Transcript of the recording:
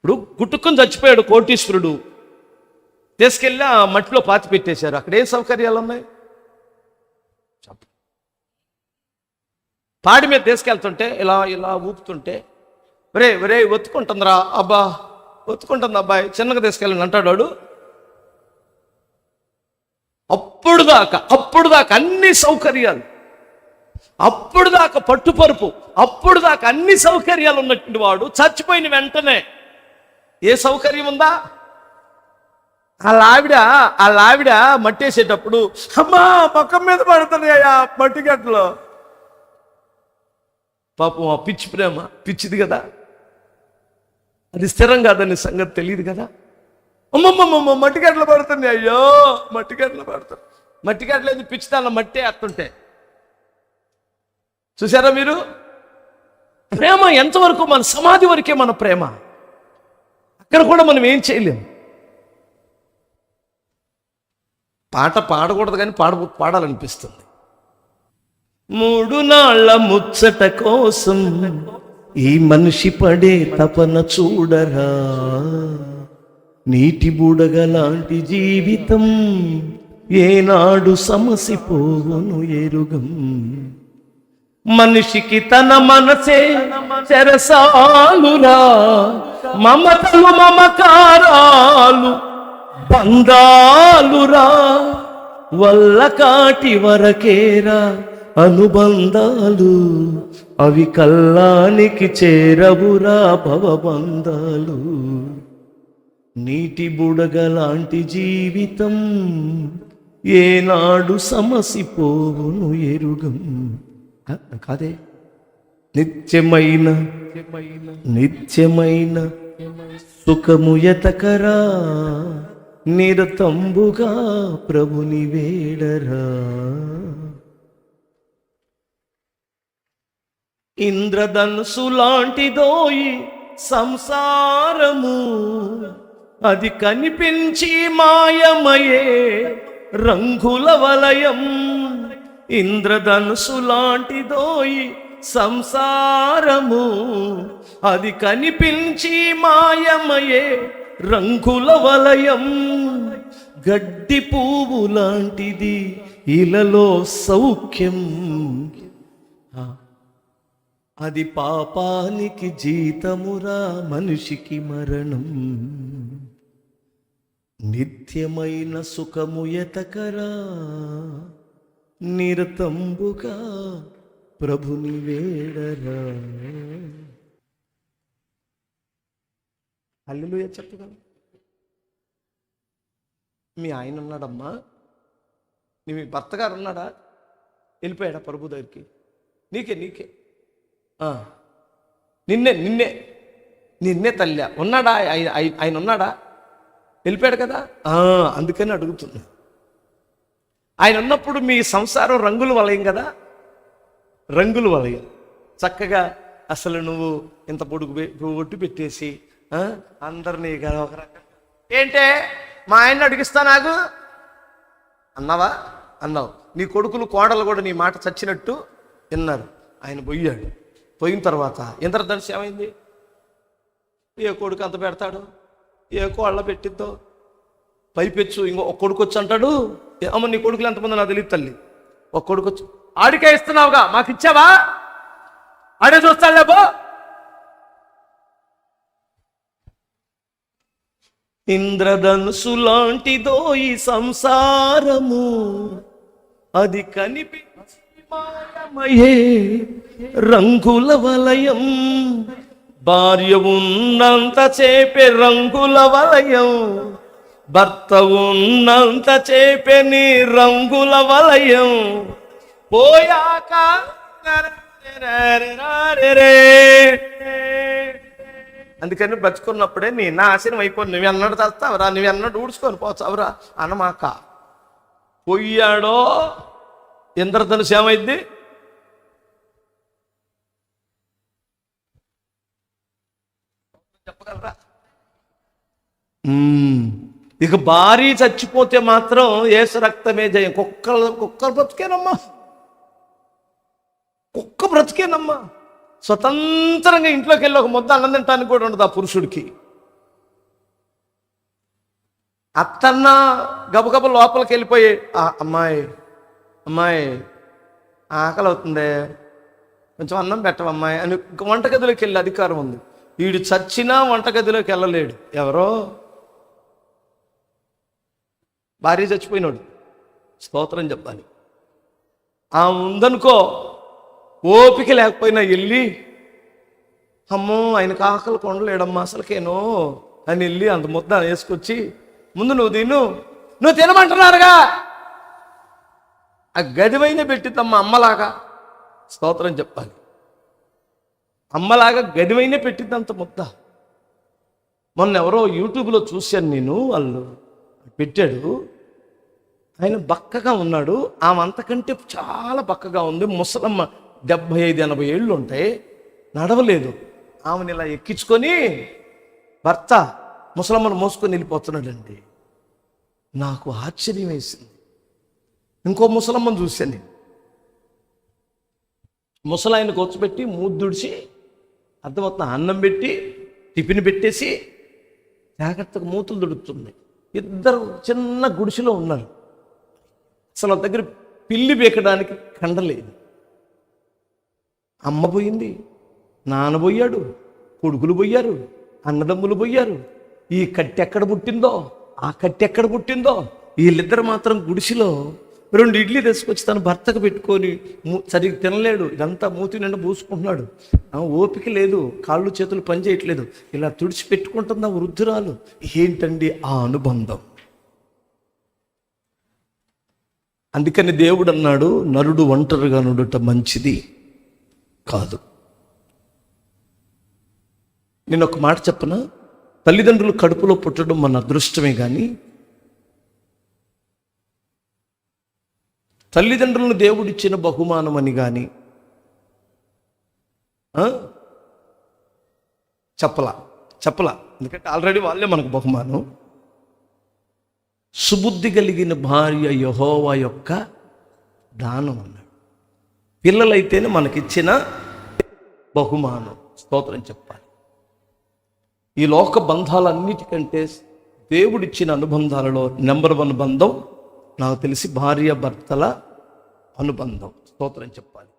ఇప్పుడు గుట్టుకుని చచ్చిపోయాడు కోటీశ్వరుడు. తీసుకెళ్ళి ఆ మట్టిలో పాతి పెట్టేశారు. అక్కడ ఏం సౌకర్యాలు ఉన్నాయి? పాడి మీద తీసుకెళ్తుంటే ఇలా ఇలా ఊపుతుంటే వరే వరే ఒత్తుకుంటుందిరా అబ్బా ఒత్తుకుంటుంది అబ్బాయి చిన్నగా తీసుకెళ్ళండి అంటాడు వాడు. అప్పుడు దాకా అప్పుడు దాకా అన్ని సౌకర్యాలు. అప్పుడు దాకా పట్టుపరుపు అప్పుడు దాకా అన్ని సౌకర్యాలు ఉన్నటువంటి వాడు చచ్చిపోయిన వెంటనే ఏ సౌకర్యం ఉందా? ఆ లావిడ ఆ లావిడ మట్టేసేటప్పుడు అమ్మా పక్కం మీద పడుతున్నాయా మట్టి గట్లో పాపం ఆ పిచ్చి ప్రేమ పిచ్చిది కదా. అది స్థిరం కాదని సంగతి తెలియదు కదా. అమ్మమ్మమ్మ మట్టి గట్లు పడుతుంది అయ్యో మట్టిగట్లు పడుతుంది మట్టి ఏది పిచ్చిదాన్న మట్టే అత్తుంటే. చూసారా మీరు? ప్రేమ ఎంతవరకు మన సమాధి వరకే మన ప్రేమ? ఇక్కడ కూడా మనం ఏం చేయలేం. పాట పాడకూడదు కానీ పాడ పాడాలనిపిస్తుంది. మూడు నాళ్ళ ముచ్చట కోసం ఈ మనిషి పడే తపన చూడరా. నీటి బుడగ లాంటి జీవితం ఏనాడు సమసిపోవును ఎరుగం. మనిషికి తన మనసే చెరసాలురా. మమతలు మమకారాలు బంధాలురా వల్ల కాటి వరకేరా అనుబంధాలు అవి కల్లానికి చేరవురా భవబంధాలు. నీటి బుడగలాంటి జీవితం ఏనాడు సమసిపోవును ఎరుగం. కా- కాదే? నిత్యమైన నిత్యమైన సుఖము ఎతకరా? నిరతంబుగా ప్రభుని వేడరా? ఇంద్రధనుసు లాంటిదోయి సంసారము అది కనిపించి మాయమయే రంగుల వలయం. ఇంద్రధనుసు లాంటిదోయి సంసారము అది కనిపించి మాయమయే రంగుల వలయం. గడ్డి పువ్వు లాంటిది ఇలలో సౌఖ్యం. అది పాపానికి జీతమురా మనిషికి మరణం. నిత్యమైన సుఖము ఎతకరా నిరతంబుగా ప్రభుని వేడరా అల్లులు చెప్పగా మీ ఆయన ఉన్నాడమ్మా. నీ మీ భర్త గారు ఉన్నాడా? వెళ్ళిపోయాడా ప్రభు దగ్గరికి? నీకే నీకే. నిన్నే నిన్నే నిన్నే తల్లి. ఉన్నాడా? ఆయన ఉన్నాడా? వెళ్ళిపోయాడు కదా? అందుకని అడుగుతున్నా. ఆయన ఉన్నప్పుడు మీ సంసారం రంగులు వలయం కదా? రంగులు వలయం చక్కగా అసలు నువ్వు ఇంత పొడుగు పె- ఒట్టు పెట్టేసి అందరినీ కదా ఒక రకంగా ఏంటే? మా ఆయన్ని అడిగిస్తా నాకు? అన్నావా? అన్నావు. నీ కొడుకులు కోడలు కూడా నీ మాట చచ్చినట్టు విన్నారు. ఆయన పోయాడు పోయిన తర్వాత ఇంద్రధనుసు ఏమైంది ఏ కొడుకు అంత పెడతాడు? ఏ కోళ్ళ పెట్టిద్దో? పైపెచ్చు ఇంకో ఒక కొడుకు వచ్చి అంటాడు "ఏ అమ్మ నీ కొడుకులు ఎంతమంది నా తెలియదు తల్లి. ఒక కొడుకు వచ్చి ఆడికే ఇస్తున్నావుగా. మాకు ఇచ్చావా? ఆడే చూస్తాడులే లేబో ఇంద్రధనుసు లాంటిదో ఈ సంసారము అది కనిపి మాయమయే రంగుల వలయం. భార్య ఉన్నంత చేపే రంగుల వలయం భర్త ఉన్నంత చేపే నీ రంగుల వలయం. పోయాక అందుకని బతుకున్నప్పుడే నీ నాశనం అయిపోయి నువ్వు ఎన్నడు తెస్తావురా నువ్వు ఎన్నడు ఊడ్చుకొని పోతావురా అనమాక పోయాడో ఇంద్రధనుసు ఏమైంది? చెప్పగలరా? ఇక భారీ చచ్చిపోతే మాత్రం ఏసు రక్తమే జయం. కుక్కలు కుక్కలు బ్రతికేనమ్మా కుక్క బ్రతికేనమ్మా. స్వతంత్రంగా ఇంట్లోకి వెళ్ళి ఒక ముద్ద అన్నం తింటానికి కూడా ఉండదు ఆ పురుషుడికి. అత్తన్న గబగబ లోపలికి వెళ్ళిపోయి "ఆ, అమ్మాయి అమ్మాయి ఆకలి అవుతుంది? కొంచెం అన్నం పెట్టవమ్మాయి అని వంటగదిలోకి వెళ్ళే అధికారం ఉంది. వీడు చచ్చినా వంటగదిలోకి వెళ్ళలేడు. ఎవరో? భార్య చచ్చిపోయినాడు. స్తోత్రం చెప్పాలి. ఆ ఉందనుకో ఓపిక లేకపోయినా వెళ్ళి అమ్మో ఆయనకు ఆకలి కొండలేడమ్మా అసలుకేనో అని వెళ్ళి అంత ముద్ద వేసుకొచ్చి ముందు నువ్వు తిను. నువ్వు తినమంటున్నారుగా. ఆ గదివైన పెట్టిద్దమ్మ అమ్మలాగా స్తోత్రం చెప్పాలి. అమ్మలాగా గదివైన పెట్టిద్దంత ముద్ద. మొన్న ఎవరో యూట్యూబ్లో చూశాను నేను వాళ్ళు పెట్టాడు. ఆయన బక్కగా ఉన్నాడు. ఆమె అంతకంటే చాలా బక్కగా ఉంది. ముసలమ్మ డెబ్భై ఐదు ఎనభై ఏళ్ళు ఉంటాయి నడవలేదు. ఆమెను ఇలా ఎక్కించుకొని భర్త ముసలమ్మను మోసుకొని వెళ్ళిపోతున్నాడండి. నాకు ఆశ్చర్యం వేసింది. ఇంకో ముసలమ్మను చూశాను నేను. ముసలాయన కూర్చోబెట్టి మూద్దుడిచి అర్థమవుతున్న అన్నం పెట్టి టిఫిన్ పెట్టేసి జాగ్రత్తగా మూతులు దొడుకుతుంది ఇద్దరు చిన్న గుడిసెలో ఉన్నారు. అసలు దగ్గర పిల్లి బీకడానికి కండలేదు అమ్మ పోయింది నాన్న పోయాడు కొడుకులు పోయారు అన్నదమ్ములు పోయారు. ఈ కట్టె ఎక్కడ పుట్టిందో ఆ కట్టె ఎక్కడ పుట్టిందో? వీళ్ళిద్దరు మాత్రం గుడిసెలో రెండు ఇడ్లీ తీసుకొచ్చి తను భర్తకు పెట్టుకొని మూ- సరిగ్గా తినలేడు. ఇదంతా మూతి నిండా పూసుకుంటున్నాడు. ఓపిక లేదు కాళ్ళు చేతులు పని చేయట్లేదు. ఇలా తుడిచి పెట్టుకుంటుంది ఆ వృద్ధురాలు ఏంటండి ఆ అనుబంధం? అందుకని దేవుడు అన్నాడు నరుడు ఒంటరిగా నుండుట మంచిది. కాదు. నేను ఒక మాట చెప్పన? తల్లిదండ్రులు కడుపులో పుట్టడం మన అదృష్టమే కానీ తల్లిదండ్రులను దేవుడిచ్చిన బహుమానం అని కానీ చెప్పలా చెప్పలా. ఎందుకంటే ఆల్రెడీ వాళ్ళే మనకు బహుమానం. సుబుద్ధి కలిగిన భార్య యహోవా యొక్క దానం అన్నాడు పిల్లలైతేనే మనకిచ్చిన బహుమానం. స్తోత్రం చెప్పాలి. ఈ లోక బంధాలన్నిటికంటే దేవుడిచ్చిన అనుబంధాలలో నెంబర్ వన్ బంధం నాకు తెలిసి భార్య భర్తల అనుబంధం. స్తోత్రం చెప్పాలి.